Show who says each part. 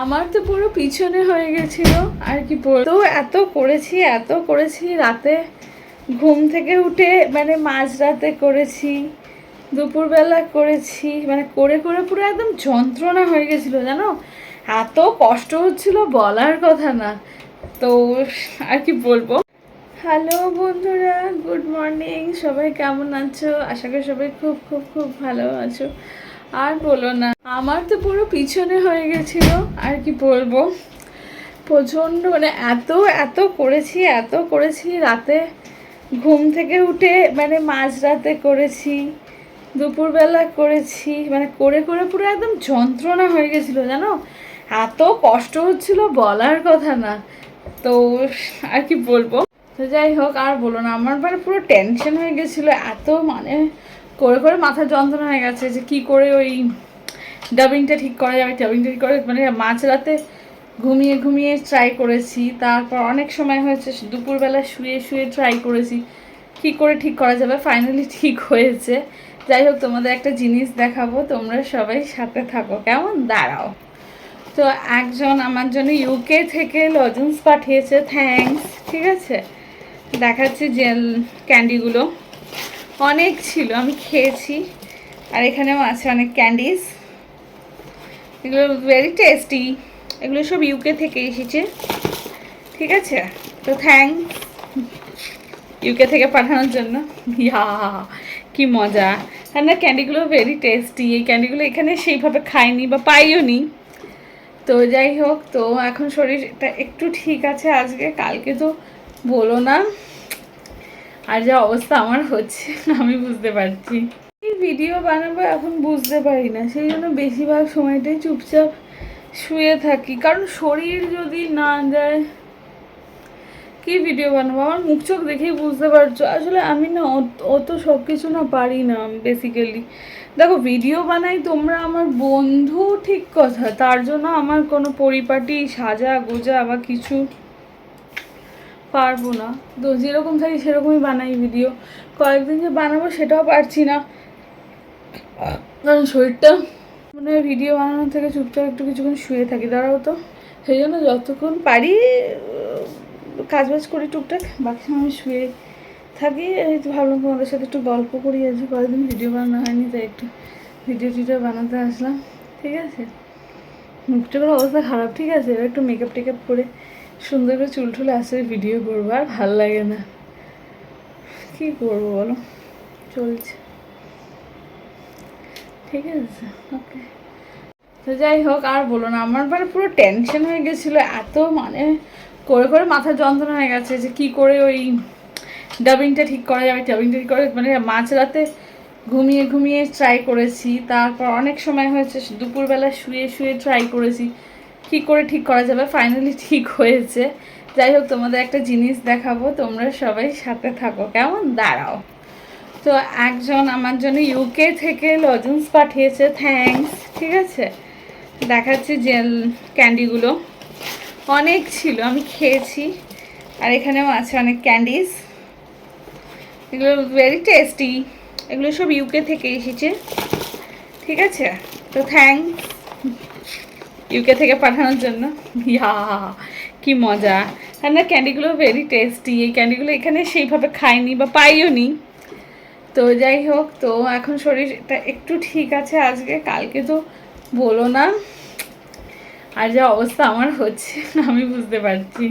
Speaker 1: আমার তো পুরো পিছনে হয়ে গেছিল, আর কি তো এত করেছি এত করেছি, রাতে ঘুম থেকে উঠে মানে মাঝরাতে করেছি, দুপুরবেলা করেছি মানে করে করে পুরো একদম যন্ত্রণা হয়ে গেছিল, জানো? এত কষ্ট হচ্ছিল বলার কথা না। তো আর কি বলব? হ্যালো বন্ধুরা, গুড মর্নিং, সবাই কেমন আছো? আশা করি সবাই খুব খুব খুব ভালো আছো। আর বলো না, আমার তো পুরো পিছনে হয়ে গেছিল, আর কি বলব? প্রচণ্ড মানে এত এত করেছি এত করেছি, রাতে ঘুম থেকে উঠে মানে মাঝরাতে করেছি, দুপুরবেলা করেছি মানে করে করে পুরো একদম যন্ত্রণা হয়ে গেছিল, জানো? এত কষ্ট হচ্ছিল বলার কথা না, তো আর কি বলব? তো যাই হোক, আর বলো না, আমার মানে পুরো টেনশন হয়ে গেছিল, এত মানে করে করে মাথা যন্ত্রণা হয়ে গেছে যে কি করে ওই ডাবিংটা ঠিক করা যাবে ডাবিংটা ঠিক করে মানে মাঝরাতে ঘুমিয়ে ঘুমিয়ে ট্রাই করেছি, তারপর অনেক সময় হয়েছে, দুপুরবেলা শুয়ে শুয়ে ট্রাই করেছি, কি করে ঠিক করা যাবে? ফাইনালি ঠিক হয়েছে। যাই হোক, তোমাদের একটা জিনিস দেখাবো, তোমরা সবাই সাথে থাকো। কেমন? দাঁড়াও। তো একজন আমার জন্য ইউকে থেকে লজেন্স পাঠিয়েছে থ্যাঙ্কস ঠিক আছে? দেখাচ্ছি জেল ক্যান্ডিগুলো অনেক ছিল, আমি খেয়েছি। আর এখানেও আছে অনেক ক্যান্ডিস এগুলো ভেরি টেস্টি এগুলো সব ইউকে থেকে এসেছে। ঠিক আছে? তো থ্যাঙ্কস ইউকে থেকে পাঠানোর জন্য। ইয়া, কি মজা। আর না ক্যান্ডিগুলো ভেরি টেস্টি এই ক্যান্ডিগুলো এখানে সেইভাবে খাইনি বা পাইও নি। তো যাই হোক, তো এখন শরীরটা একটু ঠিক আছে আজকে। কালকে তো বলো না। আর যা অবস্থা আমার হচ্ছে, আমি বুঝতে পারছি। এই ভিডিও বানাবো এখন বুঝতে পারি না, সেই জন্য বেশিরভাগ সময়টাই চুপচাপ শুয়ে থাকি। কারণ শরীর যদি না যায়, কি ভিডিও বানাবো? আমার মুখ চোখ দেখেই বুঝতে পারছ। আসলে আমি না অত- সব কিছু না পারি না বেসিক্যালি দেখো ভিডিও বানাই তোমরা আমার বন্ধু, ঠিক কথা। তার জন্য আমার কোনো পরিপাটি সাজা গোজা বা কিছু পারব না। তো যেরকম থাকি সেরকমই বানাই ভিডিও কয়েকদিন যে বানাবো সেটাও পারছি না। কারণ শরীরটা মানে ভিডিও বানানোর থেকে চুপচাপ একটু কিছুক্ষণ শুয়ে থাকি, দাঁড়াও তো। সেই জন্য যতক্ষণ পারি কাজ বাজ করি টুকটাক, বাকি সময় আমি শুয়ে থাকি। ভাবলাম তোমাদের সাথে একটু গল্প করি আজকে কয়েকদিন ভিডিও বানানো হয়নি, তাই একটু ভিডিও টিডিও বানাতে আসলাম। ঠিক আছে? মুখটার অবস্থা খারাপ, ঠিক আছে? এবার একটু মেকআপ টেকআপ করে সুন্দর চুল টুল আসে ভিডিও করব, আর ভালো লাগে না। কি করব বলো? চলছে। ঠিক আছে ওকে তো যাই হোক, আর বলো না, আমার মানে পুরো টেনশন হয়ে গেছিল, এত মানে করে করে মাথা যন্ত্রণা হয়ে গেছে যে কি করে ওই ডাবিংটা ঠিক করা যাবে ডাবিংটা ঠিক করে মানে মাঝরাতে ঘুমিয়ে ঘুমিয়ে ট্রাই করেছি, তারপর অনেক সময় হয়েছে, দুপুরবেলা শুয়ে শুয়ে ট্রাই করেছি। কি করে ঠিক করা যাবে? ফাইনালি ঠিক হয়েছে। যাই হোক, তোমাদের একটা জিনিস দেখাবো, তোমরা সবাই সাথে থাকো। কেমন? দাঁড়াও। তো একজন আমার জন্য ইউকে থেকে লজেন্স পাঠিয়েছে থ্যাঙ্কস ঠিক আছে? দেখাচ্ছি জেল ক্যান্ডিগুলো অনেক ছিল, আমি খেয়েছি। আর এখানেও আছে অনেক ক্যান্ডিস এগুলো ভেরি টেস্টি এগুলো সব ইউকে থেকে এসেছে। ঠিক আছে? তো থ্যাঙ্কস ইউকে থেকে পাঠানোর জন্য। ইয়া, কি মজা। হ্যাঁ না ক্যান্ডিগুলো ভেরি টেস্টি এই ক্যান্ডিগুলো এখানে সেইভাবে খাইনি বা পাইও নি। তো যাই হোক, তো এখন শরীরটা একটু ঠিক আছে আজকে। কালকে তো বলো না। আর যা অবস্থা আমার হচ্ছে, আমি বুঝতে পারছি।